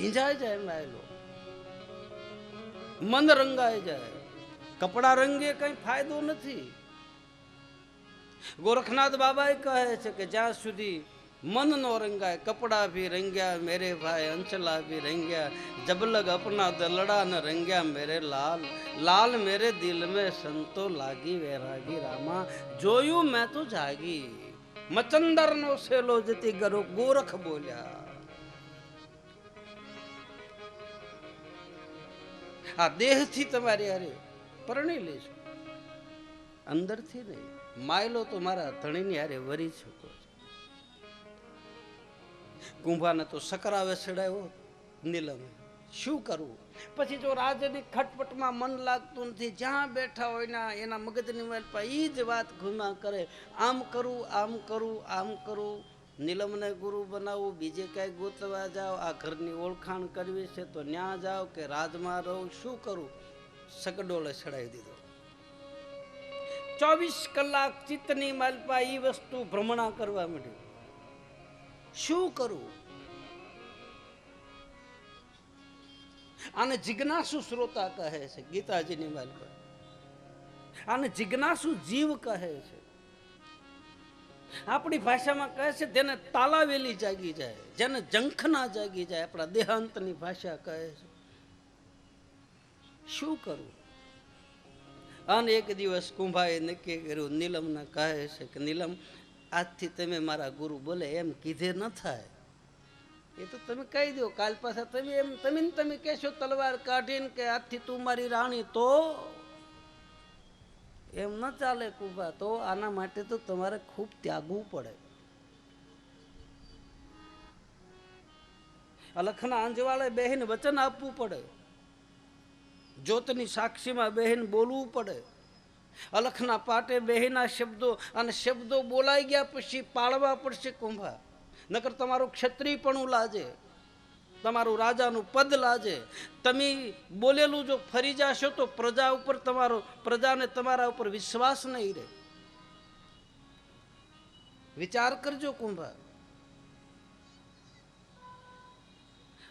ભીંજાઈ જાય માયલો મન રંગાઈ જાય કપડા રંગે કઈ ફાયદો નથી ગોરખનાથ બાબા કહે છે કે જ્યાં સુધી મન નો રંગાય કપડા ભી રંગ્યા મેરે ભાઈ અંચલા ભી રંગ્યા જબલગ અપના દલડા ન રંગ્યા મેરે લાલ લાલ મેરે દિલ में સંતો લાગી વૈરાગી રામા જોયું મેં તો જાગી મચંદર નો સેલો જતી ગરો ગોરખ બોલ્યા આ દેહથી તમારી હારે પરણી લેજો. અંદરથી નહીં. માયલો તો મારા ધણીની હારે વરી શકો કુંભાને તો સકરાવે ચડાવ્યો નીલમ. શું કરવું? પછી જો રાજની ખટપટમાં મન લાગતું નથી, જ્યાં બેઠા હોય ના એના મગજની પર એ જ વાત ઘૂમા કરે. આમ કરું આમ કરું આમ કરું. નીલમને ગુરુ બનાવવું બીજે કાંઈ ગોતવા જાઓ, આ ઘરની ઓળખાણ કરવી છે તો ન્યા જાઓ કે રાજમાં રહું, શું કરું? સગડોળે ચડાવી દીધો. ચોવીસ કલાક ચિત્તની માલપા એ વસ્તુ ભ્રમણા કરવા માંડી. શું કરવું આને જિજ્ઞાસુ શ્રોતા કહે છે ગીતાજીની માલપા. આને જિજ્ઞાસુ જીવ કહે છે. આપણી ભાષામાં કહે છે તેને તાલાવેલી જાગી જાય, જેને જંખના જાગી જાય, આપણા દેહાંતની ભાષા કહે છે. શું કરવું અને એક દિવસ કુંભાએ નક્કી કર્યું, નીલમને કહે છે કે, નીલમ, આજથી તમે મારા ગુરુ બોલે, એમ કીધે ન થાય. એ તો તમે કહી દો, કાલ પાછા તમે એમ, તમે તમે કહેશો, તલવાર કાઢીને કે, આજથી તું મારી રાણી તો એમ ન ચાલે કુંભા તો આના માટે તો તમારે ખૂબ ત્યાગવું પડે. અલખના અંજવાળે બહેન વચન આપવું પડે. જ્યોતની સાક્ષીમાં બહેન બોલવું પડે. અલખના પાટે બેહીના શબ્દો અને શબ્દો બોલાઈ ગયા પછી પાળવા પડશે કુંભા. નકર તમારું ક્ષત્રિયપણું લાજે. તમારું રાજાનું પદ લાજે. તમે બોલેલું જો ફરી જાશો તો પ્રજા ઉપર તમારો, પ્રજાને તમારા ઉપર વિશ્વાસ નહીં રહે. વિચાર કરજો કુંભા.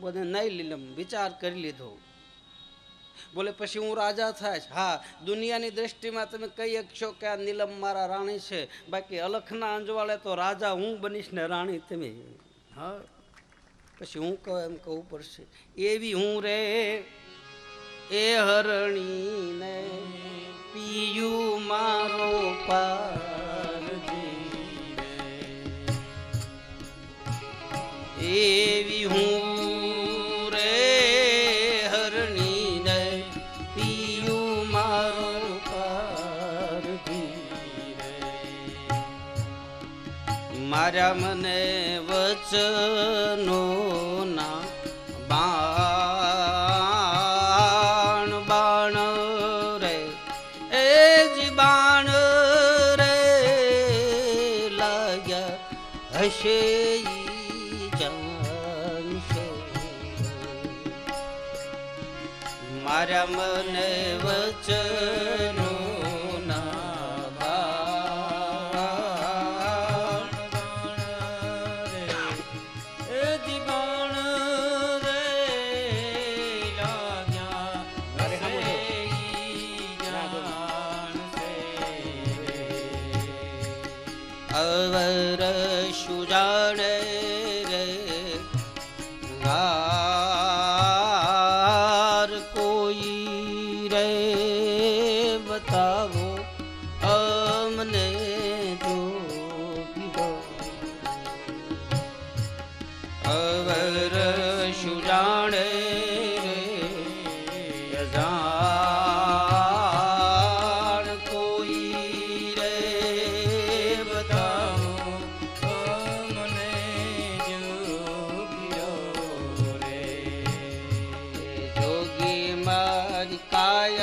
બોલે, નહીં લીલમ, વિચાર કરી લીધો. બોલે, પછી હું રાજા થાય હા, દુનિયાની દ્રષ્ટિમાં તમે કહી શકશો કે આ નીલમ મારા રાણી છે. બાકી અલખના અંજવાળે તો રાજા હું બનીશ ને રાણી તમે. હા. પછી હું કહું એમ કહું પડશે, એવી હું રે, એ હરણીને પીયું મારો પારજી. એવી હું મારા મને વચનો ના બાણ બાણ રે, એ જ બાણ રે લાગ્યા હશે મારા મને વચનો કોઈ રે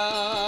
ਮੇਰਾ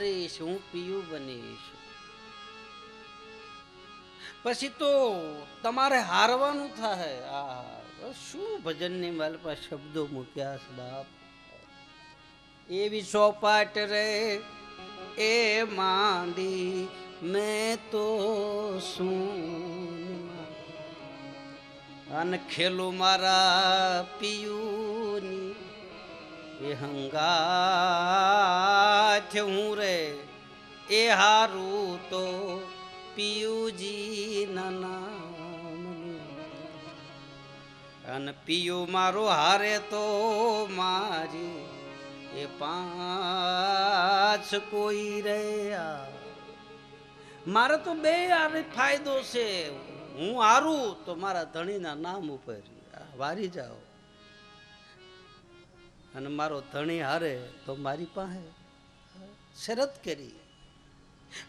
બાણ હું પીયું બનીશ. પછી તો તમારે હારવાનું થાય. આ શું ભજનની માલપા શબ્દો મૂક્યા છે બાપ? એવી ચોપાટ રે, એ માંડી મેં તો શું અને ખેલું મારા પિયુની એ હંગાથ હું રે, એ હારું તો પિયુજી અને પિયુ મારો હારે તો મારી, એ પાંચ કોઈ રે. મારે તો બે આને ફાયદો છે. હું હારું તો મારા ધણીના નામ ઉપર. વારી જાઓ. અને મારો ધણી હારે તો મારી પાસે શરત કરી.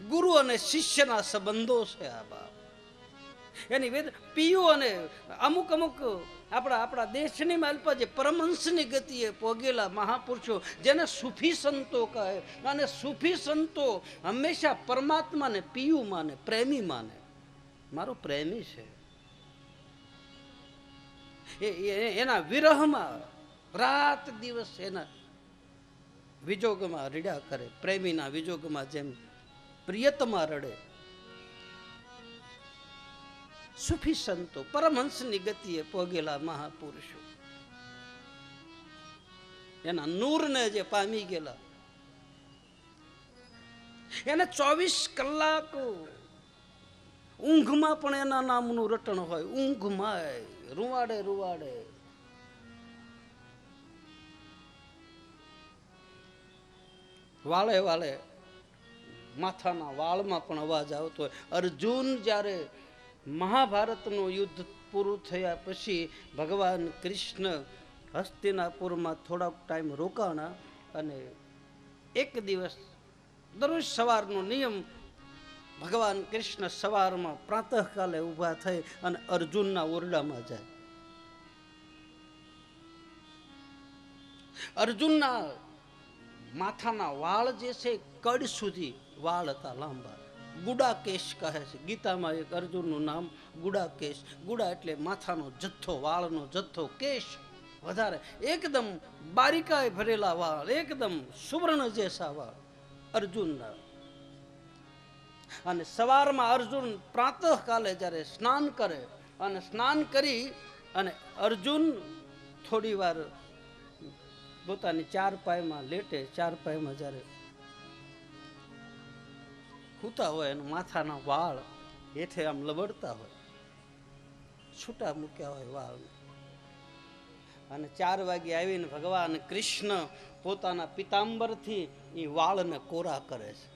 ગુરુ અને શિષ્યના સંબંધો છે આ બાપ. એની વેદ પીયુ અને અમુક અમુક આપણા આપણા દેશની માલપા જે પરમહંસની ગતિએ પોગેલા મહાપુરુષો, જેને સુફી સંતો કહે, અને સુફી સંતો હંમેશા પરમાત્માને, પીયુ માને, પ્રેમી માને. મારો પ્રેમી છે. એ એના વિરહમાં રાત દિવસ એના વિજોગમાં રડ્યા કરે, પ્રેમીના વિજોગમાં જેમ પ્રિયતમાં રડે. સુફી સંતો પરમહંસની ગતિએ પોગેલા મહાપુરુષો. એના નૂરને જે પામી ગયેલા. એને ચોવીસ કલાક ઊંઘમાં પણ એના નામનું રટણ હોય. ઊંઘમાં રૂવાડે રૂવાડે વાળે વાળે માથાના વાળમાં પણ અવાજ આવતો હોય. અર્જુન જ્યારે મહાભારતનું યુદ્ધ પૂરું થયા પછી ભગવાન કૃષ્ણ હસ્તિનાપુરમાં થોડાક ટાઈમ રોકાણા અને એક દિવસ દરરોજ સવારનો નિયમ ભગવાન કૃષ્ણ સવારમાં પ્રાતઃકાલે ઊભા થઈ અને અર્જુનના ઓરડામાં જાય. અર્જુનના માથાના વાળ જે છે કડ સુધી વાળ હતા લાંબા. ગુડાકેશ કહે છે. ગીતામાં એક અર્જુનનું નામ ગુડાકેશ. ગુડા એટલે માથાનો જથ્થો, વાળનો જથ્થો, કેશ વધારે. એકદમ બારીકાએ ભરેલા વાળ, એકદમ સુવર્ણ જેસા વાળ અર્જુનના. અને સવારમાં અર્જુન પ્રાતઃકાલે જ્યારે સ્નાન કરે, અને સ્નાન કરી અને અર્જુન થોડી વાર પોતાની ચાર પાયમાં લેટે, ચાર પાયમાં જ્યારે ખૂતા હોય અને માથાના વાળ હેઠે આમ લબડતા હોય, છૂટા મૂક્યા હોય વાળ અને ચાર વાગે આવીને ભગવાન કૃષ્ણ પોતાના પિતાંબરથી એ વાળને કોરા કરે છે.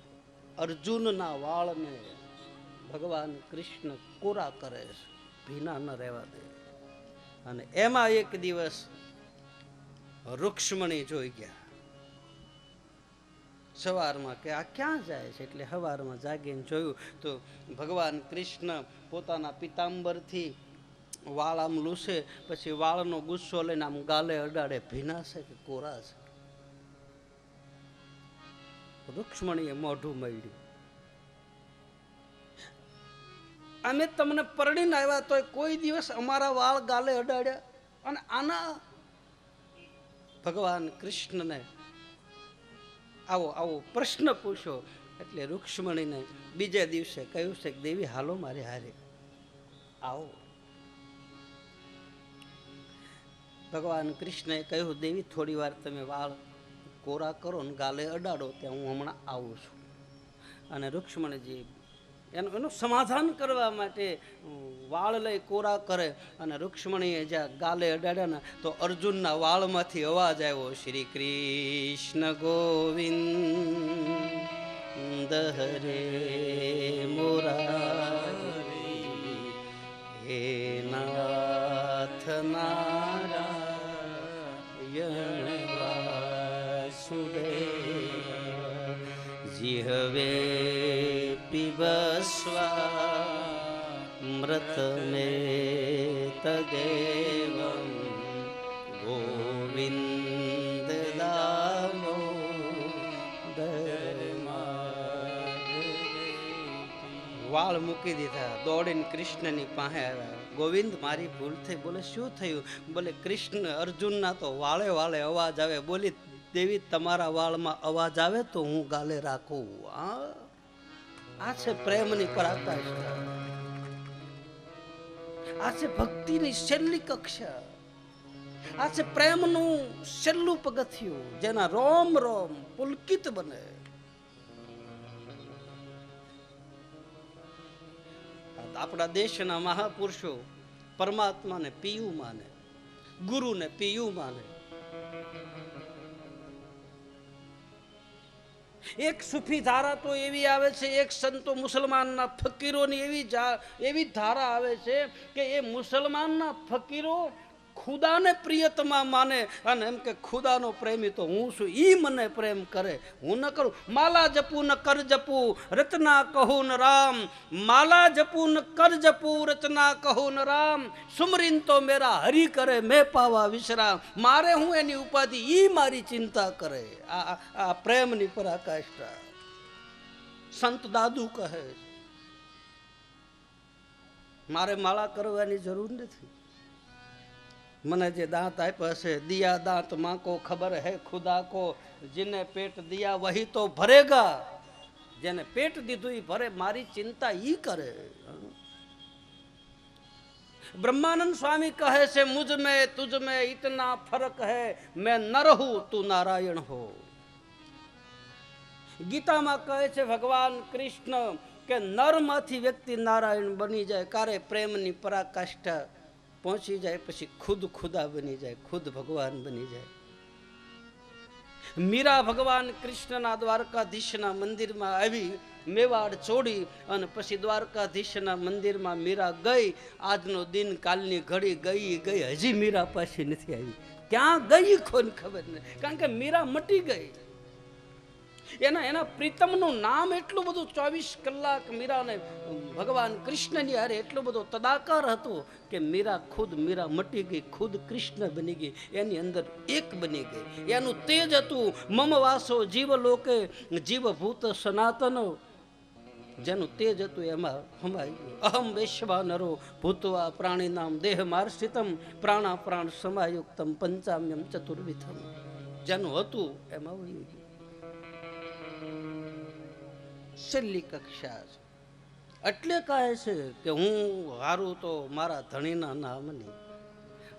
અર્જુનના વાળને ભગવાન કૃષ્ણ કોરા કરે છે. ભીના ન રહેવા દે. અને એમાં એક દિવસ રૂક્ષ્મણી જોઈ ગયા. સવારમાં કે, આ ક્યાં જાય છે? એટલે સવારમાં જાગીને જોયું તો ભગવાન કૃષ્ણ પોતાના પિતાંબરથી વાળ આમ લૂસે, પછી વાળનો ગુસ્સો લઈને આમ ગાલે અડાડે, ભીના છે કે કોરા છે? રૂક્ષ્મણીએ મોઢું મળ્યું અમે તમને પરણીને આવ્યા તોય કોઈ દિવસ અમારા વાળ ગાલે અડાડ્યા? અને આના ભગવાન કૃષ્ણને આવો આવો પ્રશ્ન પૂછો. એટલે રૂક્ષ્મણીને બીજા દિવસે કહ્યું છે કે, દેવી, હાલો મારે હારે. આવો. ભગવાન કૃષ્ણએ કહ્યું, દેવી, થોડી વાર તમે વાળ કોરા કરો ને, ગાલે અડાડો, ત્યાં હું હમણાં આવું છું. અને રૂક્ષ્મણજી એનું એનું સમાધાન કરવા માટે વાળ લઈ કોરા કરે અને રૂક્ષ્મણીએ જ્યાં ગાલે અડાડ્યા ને, તો અર્જુનના વાળમાંથી અવાજ આવ્યો, શ્રી કૃષ્ણ ગોવિંદ, હરે મોરા હે નાથ ગોવિંદ દામો વાળ મૂકી દીધા, દોડીને કૃષ્ણની પાસે આવ્યા. ગોવિંદ મારી ભૂલ થઈ, બોલે, શું થયું? બોલે, કૃષ્ણ અર્જુનના તો વાળે વાળે અવાજ આવે. બોલી, દેવી, તમારા વાળમાં અવાજ આવે તો હું ગાલે રાખું. આ આ છે પ્રેમની પરાકાષ્ઠા આ છે ભક્તિની છેલ્લી કક્ષા. આ છે પ્રેમનું છેલ્લું પગથિયું, જેના રોમ રોમ પુલકિત બને. આપણા દેશના મહાપુરુષો પરમાત્માને પિયું માને ગુરુને પિયું માને એક સુફી ધારા તો એવી આવે છે, એક સંતો મુસલમાનના ફકીરોની એવી એવી ધારા આવે છે કે એ મુસલમાનના ફકીરો ખુદાને પ્રિયતમા માને અને એમ કે ખુદાનો પ્રેમી તો હું છું, ઈ મને પ્રેમ કરે. હું ન કરું. માલા જપું ન કર જપું, રચના કહું ન રામ. માલા જપું ન કર જપું, રચના કહું ન રામ. સુમરીન તો મેરા હરી કરે, મેં પાવા વિશ્રામ. મારે હું એની ઉપાધિ, ઈ મારી ચિંતા કરે. આ, આ- આ પ્રેમની પરાકાષ્ઠા. સંત દાદુ કહે મારે માળા કરવાની જરૂર નથી. મને જે દાંત આપ્યા છે, દિયા દાંત માંકો ખબર હે ખુદા કો. જેને પેટ દિયા વહી તો ભરેગા. જેને પેટ દીધું એ ભરે, મારી ચિંતા ઈ કરે. બ્રહ્માનંદ સ્વામી કહે છે, મુજ મે, તુજ મે ઇતના ફરક હે. મેં ન રહું, તું નારાયણ હો. ગીતામાં કહે છે, ભગવાન કૃષ્ણ, કે નરમાંથી વ્યક્તિ નારાયણ બની જાય, કારે પ્રેમની પરાકાષ્ઠા પહોંચી જાય પછી ખુદ ખુદા બની જાય, ખુદ ભગવાન બની જાય. મીરા ભગવાન કૃષ્ણના દ્વારકાધીશના મંદિરમાં આવી, મેવાડ છોડી અને પછી દ્વારકાધીશના મંદિરમાં મીરા ગઈ. આજનો દિન કાલની ઘડી ગઈ ગઈ. હજી મીરા પાછી નથી આવી. ક્યાં ગઈ કોને ખબર નહીં. કારણ કે મીરા મટી ગઈ. એના એના પ્રીતમનું નામ એટલું બધું ચોવીસ કલાક મીરાને ભગવાન કૃષ્ણની હારે એટલો બધો તદાકાર હતો કે મીરા ખુદ મીરા મટી ગઈ, ખુદ કૃષ્ણ બની ગઈ, એની અંદર એક બની ગઈ. એનું તેજ હતું, મમ વાસો જીવ લોકે, જીવભૂત સનાતનો. જેનું તેજ હતું એમાં હમાઈ અહમ વૈશ્વા નરો ભૂતવા પ્રાણી નામ દેહ માર્ષિતમ પ્રાણા પ્રાણ સમાયુક્તમ, પંચામ્યમ ચતુર્વિધમ. જેનું હતું એમાં વહી ગયું. છેલ્લી કક્ષા છે. એટલે કહે છે કે હું હારું તો મારા ધણીના નામની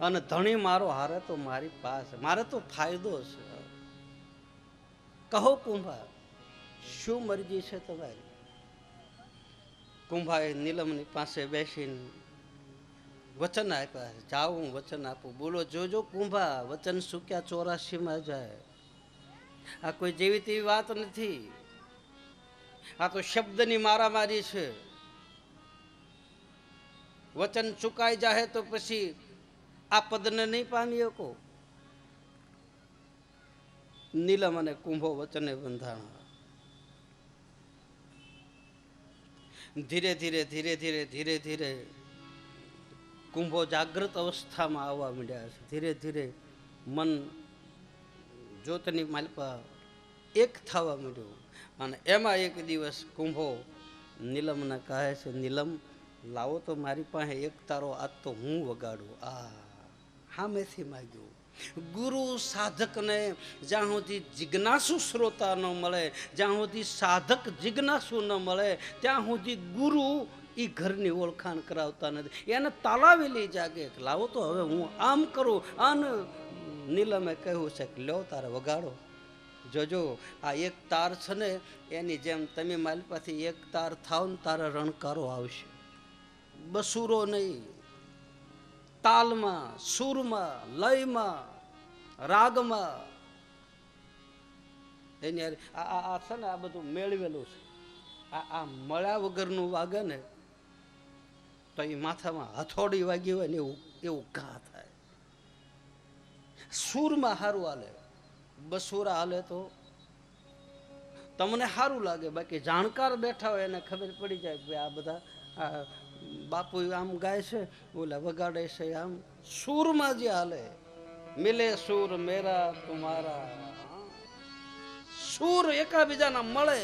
અને ધણી મારો હારે તો મારી પાસે, મારે તો ફાયદો છે. કહો કુંભા, શું મરજી છે તમારી? કુંભાએ નીલમની પાસે બેસીને વચન આપ્યા જાઓ, હું વચન આપું. બોલો, જોજો કુંભા, વચન સુક્યા ચોરાસીમાં જાય? આ કોઈ જેવી તેવી વાત નથી. આ તો શબ્દની મારામારી છે. વચન ચુકાઈ જાહે તો પછી આ પદને નહીં પામી શકો. નીલમ અને કુંભો વચને બંધાણા. ધીરે ધીરે ધીરે ધીરે ધીરે ધીરે કુંભો જાગૃત અવસ્થામાં આવવા માંડ્યા છે. ધીરે ધીરે મન જ્યોતની માલપા એક થવા માંડ્યું. અને એમાં એક દિવસ કુંભો નીલમને કહે છે, નીલમ, લાવો તો મારી પાસે એક તારો આજ તો હું વગાડું. આ સામેથી માગ્યું. ગુરુ સાધકને જ્યાં સુધી જિજ્ઞાસુ શ્રોતા ન મળે, જ્યાં સુધી સાધક જિજ્ઞાસુ ન મળે, ત્યાં સુધી ગુરુ એ ઘરની ઓળખાણ કરાવતા નથી. એને તાલાવેલી જાગે લાવો તો હવે હું આમ કરું. અને નીલમે કહ્યું છે કે, લ્યો તારે વગાડો. જોજો, આ એક તાર છે ને, એની જેમ તમે મારી પાસે એક તાર થાવ ને તારે રણકારો આવશે. બસુરો નહીં, તાલમાં, સૂરમાં, લયમાં, રાગમાં. એની આ આ છે ને, આ બધું મેળવેલું છે. આ આ મળ્યા વગરનું વાગે ને, તો એ માથામાં હથોડી વાગી હોય ને એવું એવું ઘા થાય. સૂરમાં સારું હાલે. બસુરા હાલે તો તમને સારું લાગે, બાકી જાણકાર બેઠા હોય એને ખબર પડી જાય કે આ બધા બાપુ આમ ગાય છે, ઓલા વગાડે છે, આમ સૂરમાં જે હાલે. મિલે સૂર મેરા તુમારા સૂર એકાબીજાના મળે.